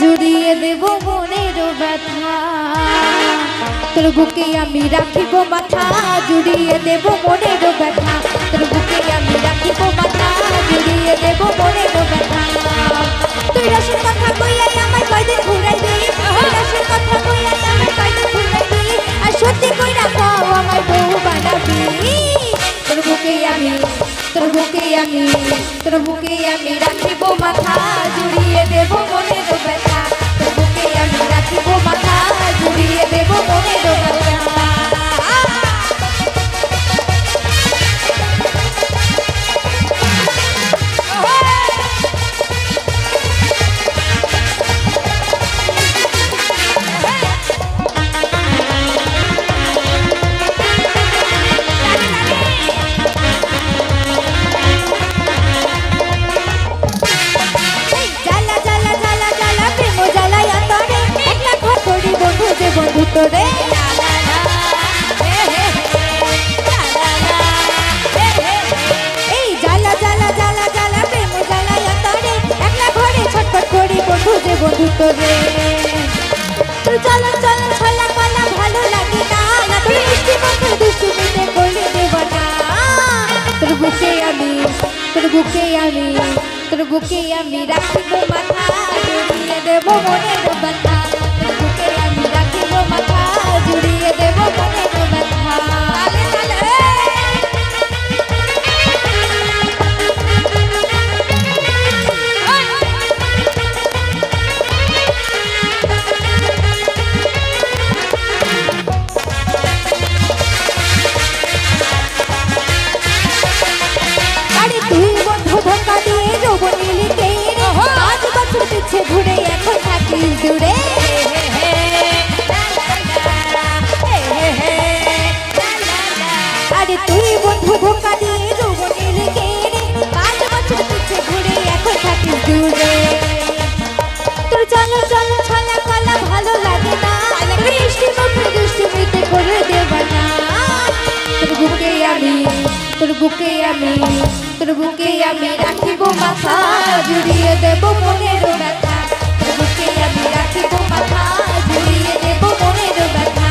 জুড়িয়ে দেব মনের ব্যথা। তোর বুকে আমি রাখিব মাথা, জুড়িয়ে দেব মনের ব্যথা। তোর বুকে আমি রাখিব মাথা, জুড়িয়ে দেব মনের ব্যথা। তুই রসের কথা কইয়াই আমার কয়দিন ঘুরাই তুই রসের কথা কইয়াই আমার কয়দিন ঘুরাই দিই আর সত্যি কইরা কও আমার বউ বানাবি। তোর বুকে আমি, তোর বুকে আমি, তোর বুকে আমি রাখিব মাথা, জুড়িয়ে দেব মনের ব্যথা। তোর চলো চলো, ছলা কলা ভালো লাগে না। তোর মিষ্টি মুখের দুষ্টুমিতে করলে দেব না। বুকে আমি, তোর বুকে আমি, তোর মাথা জুড়িয়ে দেব আমি তোর বুকে আমি তোর বুকে আমি রাখিব মাথা জুড়িয়ে দেব মনের ব্যথা। তোর বুকে আমি রাখিব মাথা জুড়িয়ে দেব মনের ব্যথা।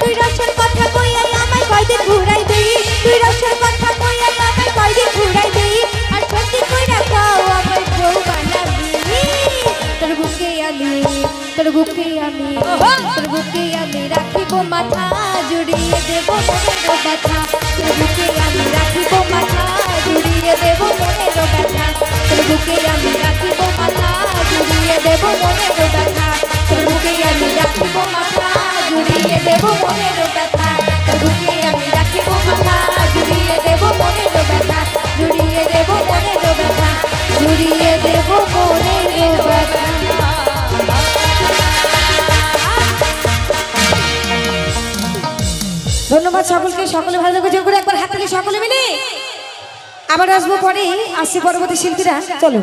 তুই রসের কথা কইয়াই আমায় কয়দিন ঘুরাই দেই তুই রসের কথা কইয়াই আমায় কয়দিন ঘুরাই দেই আর সত্যি কইরা কও আমায় বউ বানাবি? তোর বুকে আমি তোর বুকে আমি তোর বুকে আমি রাখিব মাথা। দেব মনের ব্যথা তোর বুকে আমি রাখিব মাথা জুড়িয়ে দেব মনের ধন্যবাদ সকলকে, সকলে ভালো থাকবে জোর করে একবার হাত থেকে সকলে মিলে। আবার আসব পরে, আসছে পরবর্তী শিল্পীরা। চলো।